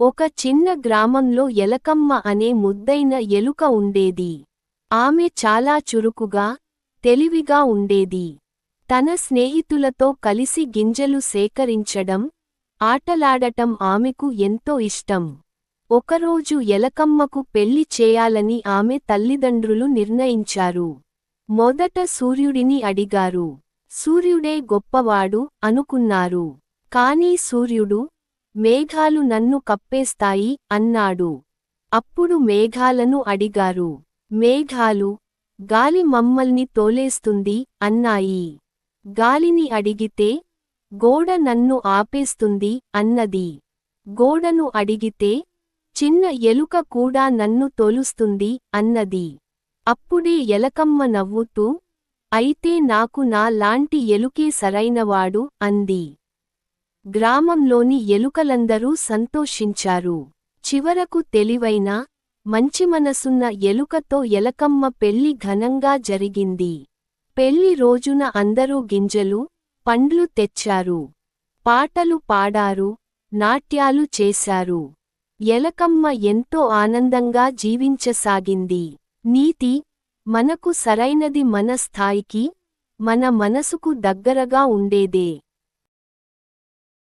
ఒక చిన్న గ్రామంలో ఎలకమ్మ అనే ముద్దైన ఎలుక ఉండేది. ఆమె చాలా చురుకుగా తెలివిగా ఉండేది. తన స్నేహితులతో కలిసి గింజలు సేకరించడం ఆటలాడటం ఆమెకు ఎంతో ఇష్టం. ఒకరోజు ఎలకమ్మకు పెళ్ళి చేయాలని ఆమె తల్లిదండ్రులు నిర్ణయించారు. మొదట సూర్యుడిని అడిగారు. సూర్యుడే గొప్పవాడు అనుకున్నారు. కాని సూర్యుడు మేఘాలు నన్ను కప్పేస్తాయి అన్నాడు. అప్పుడు మేఘాలను అడిగారు. మేఘాలు గాలి మమ్మల్ని తోలేస్తుంది అన్నాయి. గాలిని అడిగితే గోడ నన్ను ఆపేస్తుంది అన్నది. గోడను అడిగితే చిన్న ఎలుక కూడా నన్ను తోలుస్తుంది అన్నది. అప్పుడే ఎలకమ్మ నవ్వుతూ అయితే నాకు నా లాంటి ఎలుకే సరైనవాడు అంది. గ్రామంలోని ఎలుకలందరూ సంతోషించారు. చివరకు తెలివైన మంచి మనసున్న ఎలుకతో ఎలకమ్మ పెళ్ళి ఘనంగా జరిగింది. పెళ్ళి రోజున అందరూ గింజలు పండ్లు తెచ్చారు. పాటలు పాడారు నాట్యాలు చేశారు. ఎలకమ్మ ఎంతో ఆనందంగా జీవించసాగింది. నీతి మనకు సరైనది మన స్థాయికి మన మనసుకు దగ్గరగా ఉండేదే.